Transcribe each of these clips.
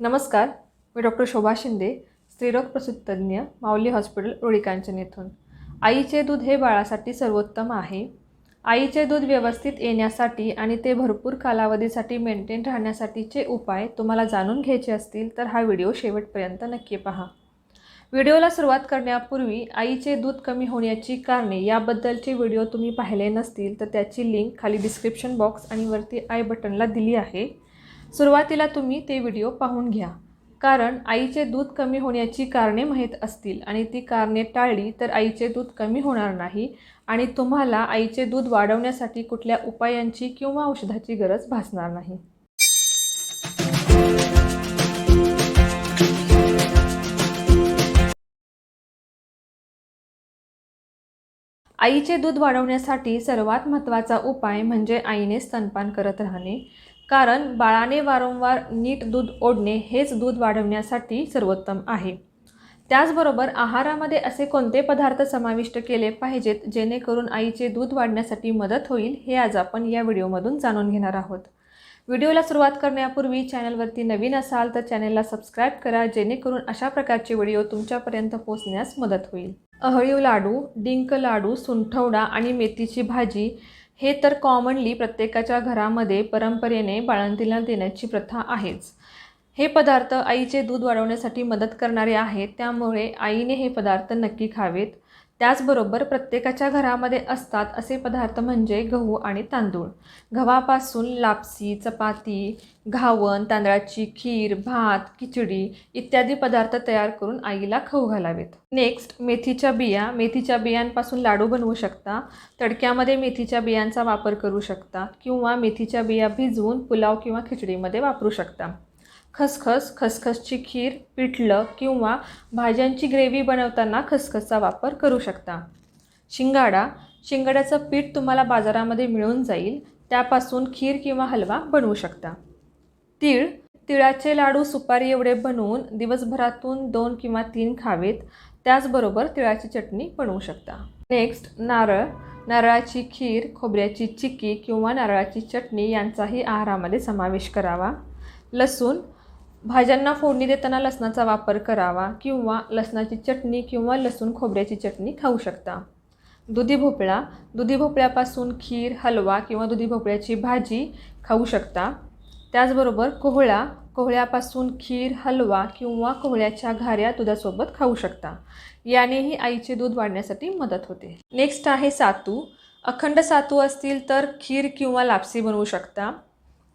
नमस्कार मी डॉक्टर शोभा शिंदे स्त्रीरोग प्रसूतज्ञ माऊली हॉस्पिटल रोळीकांचन येथून आईचे दूध हे बाळासाठी सर्वोत्तम आहे. आईचे दूध व्यवस्थित येण्यासाठी आणि ते भरपूर कालावधीसाठी मेंटेन राहण्यासाठीचे उपाय तुम्हाला जाणून घ्यायचे असतील तर हा व्हिडिओ शेवटपर्यंत नक्की पहा. व्हिडिओला सुरुवात करण्यापूर्वी आईचे दूध कमी होण्याची कारणे याबद्दलचे व्हिडिओ तुम्ही पाहिले नसतील तर त्याची लिंक खाली डिस्क्रिप्शन बॉक्स आणि वरती आय बटनला दिली आहे. सुरुवातीला तुम्ही ते व्हिडिओ पाहून घ्या. कारण आईचे दूध कमी होण्याची कारणे माहीत असतील आणि ती कारणे टाळली तर आईचे दूध कमी होणार नाही आणि तुम्हाला आईचे दूध वाढवण्यासाठी कुठल्या उपायांची किंवा औषधाची गरज भासणार नाही. आईचे दूध वाढवण्यासाठी सर्वात महत्त्वाचा उपाय म्हणजे आईने स्तनपान करत राहणे. कारण बाळाने वारंवार नीट दूध ओढणे हेच दूध वाढवण्यासाठी सर्वोत्तम आहे. त्याचबरोबर आहारामध्ये असे कोणते पदार्थ समाविष्ट केले पाहिजेत जेणेकरून आईचे दूध वाढण्यासाठी मदत होईल हे आज आपण या व्हिडिओमधून जाणून घेणार आहोत. व्हिडिओला सुरुवात करण्यापूर्वी चॅनलवरती नवीन असाल तर चॅनलला सबस्क्राईब करा जेणेकरून अशा प्रकारचे व्हिडिओ तुमच्यापर्यंत पोहोचण्यास मदत होईल. अहळीव लाडू डिंक लाडू सुंठवडा आणि मेथीची भाजी हे तर कॉमनली प्रत्येकाच्या घरामध्ये परंपरेने बाळंतीला देण्याची प्रथा आहेच. हे पदार्थ आईचे दूध वाढवण्यासाठी मदत करणारे आहेत. त्यामुळे आईने हे पदार्थ नक्की खावेत. त्याचबरोबर प्रत्येकाच्या घरामध्ये असतात असे पदार्थ म्हणजे गहू आणि तांदूळ. गव्हापासून लापसी चपाती घावन तांदळाची खीर भात खिचडी इत्यादी पदार्थ तयार करून आईला खाऊ घालावेत. नेक्स्ट मेथीच्या बिया. मेथीच्या बियांपासून लाडू बनवू शकता. तडक्यामध्ये मेथीच्या बियांचा वापर करू शकता किंवा मेथीच्या बिया भिजवून पुलाव किंवा खिचडीमध्ये वापरू शकता. खसखस खसखसची खीर पिठलं किंवा भाज्यांची ग्रेव्ही बनवताना खसखसचा वापर करू शकता. शिंगाडा. शिंगाड्याचं पीठ तुम्हाला बाजारामध्ये मिळून जाईल. त्यापासून खीर किंवा हलवा बनवू शकता. तीळ. तिळाचे लाडू सुपारी एवढे बनवून दिवसभरातून दोन किंवा तीन खावेत. त्याचबरोबर तिळाची चटणी बनवू शकता. नेक्स्ट नारळ. नारळाची खीर खोबऱ्याची चिक्की किंवा नारळाची चटणी यांचाही आहारामध्ये समावेश करावा. लसूण. भाज्यांना फोडणी देताना लसणाचा वापर करावा किंवा लसणाची चटणी किंवा लसूण खोबऱ्याची चटणी खाऊ शकता. दुधी भोपळा दुधी भोपळ्यापासून खीर हलवा किंवा दुधी भोपळ्याची भाजी खाऊ शकता. त्याचबरोबर कोहळा कोहळ्यापासून खीर हलवा किंवा कोहळ्याच्या घाऱ्या दुधासोबत खाऊ शकता. यानेही आईचे दूध वाढण्यासाठी मदत होते. नेक्स्ट आहे सातू. अखंड सातू असतील तर खीर किंवा लापसी बनवू शकता.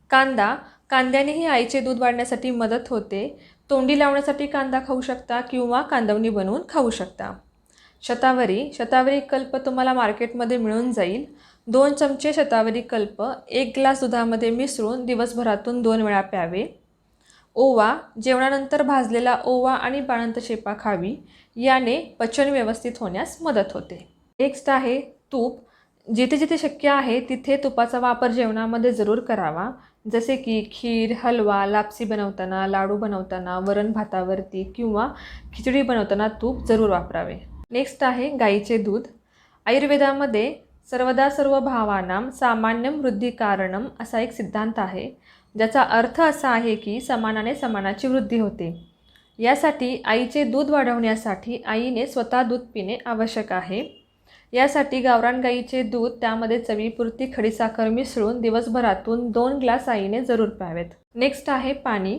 कांदा कांद्यानेही आईचे दूध वाढण्यासाठी मदत होते. तोंडी लावण्यासाठी कांदा खाऊ शकता किंवा कांदवणी बनवून खाऊ शकता. शतावरी शतावरी कल्प तुम्हाला मार्केटमध्ये मिळून जाईल. दोन चमचे शतावरी कल्प एक ग्लास दुधामध्ये मिसळून दिवसभरातून दोन वेळा प्यावे. ओवा जेवणानंतर भाजलेला ओवा आणि बाळंत शेपा खावी. याने पचन व्यवस्थित होण्यास मदत होते. नेक्स्ट आहे तूप. जिथे जिथे शक्य आहे तिथे तुपाचा वापर जेवणामध्ये जरूर करावा. जसे की खीर हलवा लापसी बनवताना लाडू बनवताना वरण भातावरती किंवा खिचडी बनवताना तूप जरूर वापरावे. नेक्स्ट आहे गाईचे दूध. आयुर्वेदामध्ये सर्वदा सर्व भावानां सामान्यम वृद्धी कारणम असा एक सिद्धांत आहे ज्याचा अर्थ असा आहे की समानाने समानाची वृद्धी होते. यासाठी आईचे दूध वाढवण्यासाठी आईने स्वतः दूध पिणे आवश्यक आहे. यासाठी गावरान गाईचे दूध त्यामध्ये चवीपुरती खडीसाखर मिसळून दिवसभरातून दोन ग्लास आईने जरूर प्यावेत. नेक्स्ट आहे पाणी.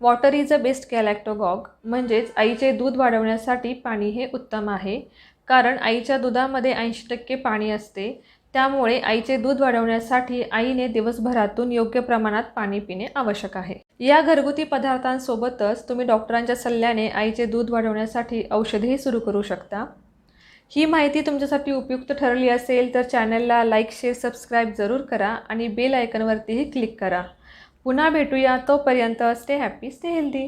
Water is a best galactagogue म्हणजेच आईचे दूध वाढवण्यासाठी पाणी हे उत्तम आहे. कारण आईच्या दुधामध्ये ऐंशी टक्के पाणी असते. त्यामुळे आईचे दूध वाढवण्यासाठी आईने दिवसभरातून योग्य प्रमाणात पाणी पिणे आवश्यक आहे. या घरगुती पदार्थांसोबतच तुम्ही डॉक्टरांच्या सल्ल्याने आईचे दूध वाढवण्यासाठी औषधेही सुरू करू शकता. ही माहिती तुमच्यासाठी उपयुक्त ठरली असेल तर चॅनलला लाईक शेअर सबस्क्राईब जरूर करा आणि बेल आयकनवरतीही क्लिक करा. पुन्हा भेटूया तोपर्यंत स्टे हॅपी स्टे हेल्दी